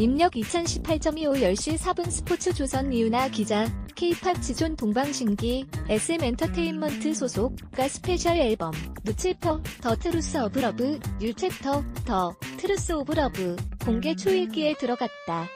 입력 2018.25 10시 4분 스포츠 조선 이유나 기자, K-팝 지존 동방신기, SM 엔터테인먼트 소속가 스페셜 앨범, 누칠퍼, 더 트루스 오브 러브, 뉴챕터, 더 트루스 오브 러브, 공개 초일기에 들어갔다.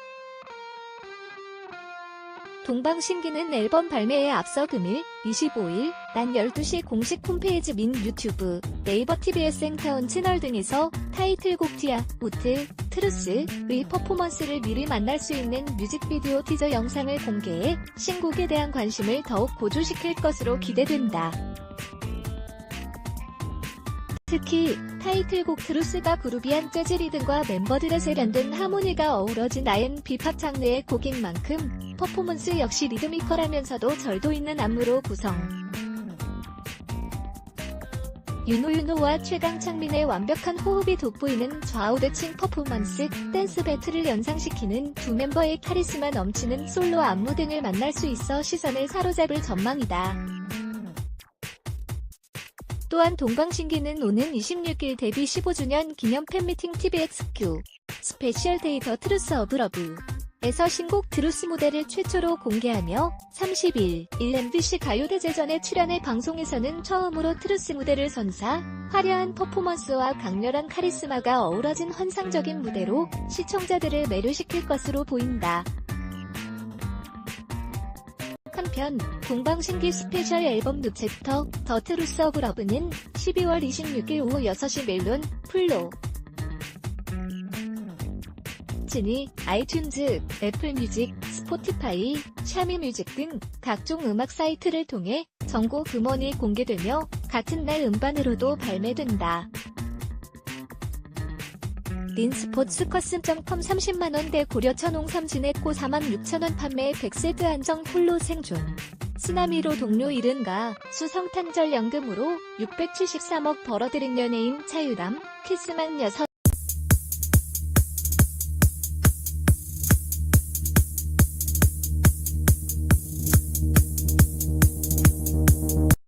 동방신기는 앨범 발매에 앞서 금일 25일 낮 12시 공식 홈페이지 민 유튜브, 네이버 TV의 생타운 채널 등에서 타이틀곡 티아, 우트, 트루스의 퍼포먼스를 미리 만날 수 있는 뮤직비디오 티저 영상을 공개해 신곡에 대한 관심을 더욱 고조시킬 것으로 기대된다. 특히 타이틀곡 트루스가 그루비한 재즈 리듬과 멤버들의 세련된 하모니가 어우러진 R&B 팝 장르의 곡인 만큼 퍼포먼스 역시 리드미컬하면서도 절도 있는 안무로 구성. 윤호윤호와 최강창민의 완벽한 호흡이 돋보이는 좌우대칭 퍼포먼스, 댄스 배틀을 연상시키는 두 멤버의 카리스마 넘치는 솔로 안무 등을 만날 수 있어 시선을 사로잡을 전망이다. 또한 동방신기는 오는 26일 데뷔 15주년 기념 팬미팅 TVXQ 스페셜 데이터 트루스 오브 러브 에서 신곡 트루스 무대를 최초로 공개하며 30일 1 MBC 가요대제전에 출연해 방송에서는 처음으로 트루스 무대를 선사 화려한 퍼포먼스와 강렬한 카리스마가 어우러진 환상적인 무대로 시청자들을 매료시킬 것으로 보인다. 한편 동방신기 스페셜 앨범 누챕터 더 트루스 오브 러브는 12월 26일 오후 6시 멜론 플로 진이 아이튠즈, 애플뮤직, 스포티파이, 샤미뮤직 등 각종 음악 사이트를 통해 전곡 음원이 공개되며 같은 날 음반으로도 발매된다. 린스포츠 커스텀.com 30만원대 고려 천 홍 삼진액고 46,000원 판매 100세트 한정 홀로 생존. 쓰나미로 동료 잃은가 수성탄절 연금으로 673억 벌어들인 연예인 차유람, 키스만 여섯